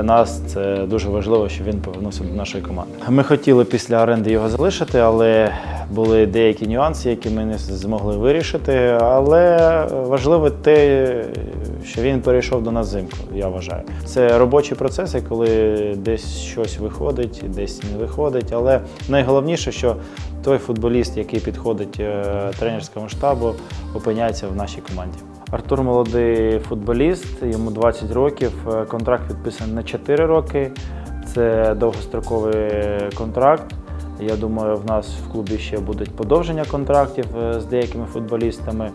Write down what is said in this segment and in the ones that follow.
Для нас це дуже важливо, що він повернувся до нашої команди. Ми хотіли після оренди його залишити, але були деякі нюанси, які ми не змогли вирішити. Але важливо те, що він перейшов до нас взимку, я вважаю. Це робочі процеси, коли десь щось виходить, десь не виходить. Але найголовніше, що той футболіст, який підходить е, тренерському штабу, опиняється в нашій команді. Артур молодий футболіст, йому 20 років. е, Контракт підписаний на 4 роки. Це довгостроковий контракт. Я думаю, в нас в клубі ще будуть подовження контрактів е, з деякими футболістами.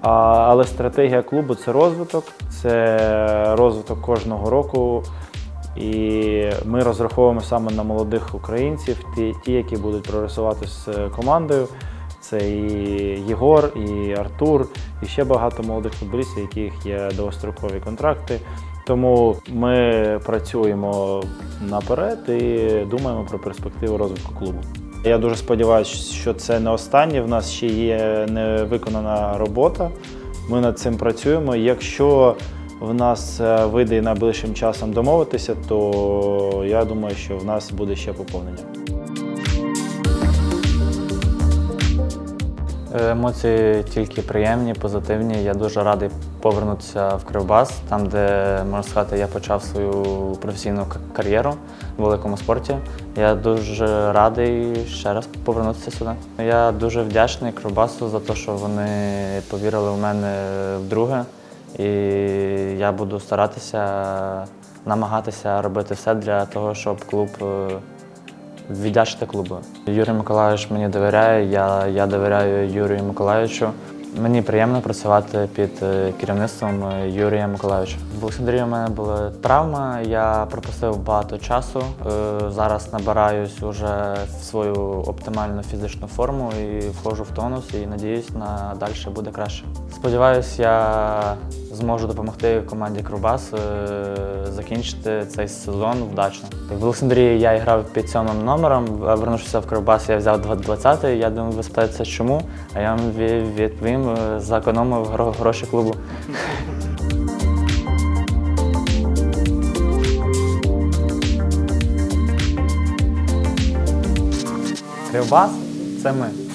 Але стратегія клубу це розвиток, це розвиток кожного року. І ми розраховуємо саме на молодих українців, ті, які будуть прогресувати з е, командою. Це і Єгор, і Артур, і ще багато молодих футболістів, яких є довгострокові контракти. Тому ми працюємо наперед і думаємо про перспективу розвитку клубу. Я дуже сподіваюся, що це не останнє. В нас ще є невиконана робота. Ми над цим працюємо. Якщо в нас е, вийде найближчим часом домовитися, то я думаю, що в нас буде ще поповнення. Емоції тільки приємні, позитивні. Я дуже радий повернутися в Кривбас, там, де можна сказати, я почав свою професійну кар'єру в великому спорті. Я дуже радий ще раз повернутися сюди. Я дуже вдячний Кривбасу за те, що вони повірили в мене вдруге. І я буду старатися намагатися робити все для того, щоб клуб е, віддячити клубу. Юрій Миколайович мені довіряє, я, я довіряю Юрію Миколайовичу. Мені приємно працювати під е, керівництвом е, Юрія Миколайовича. В Олександрії у мене була травма, я пропустив багато часу. Е, Зараз набираюсь уже в свою оптимальну фізичну форму і входжу в тонус і надіюсь, на далі буде краще. Сподіваюсь, я зможу допомогти команді Кровбас е, закінчити цей сезон вдачно. В Олександрії я грав під сьомим номером, а вернувшися в Кровбас, я взяв 20-й. Я думаю, ви спитаєте, чому, а я вам відповім, е, зекономив гроші клубу. Кривбас це ми.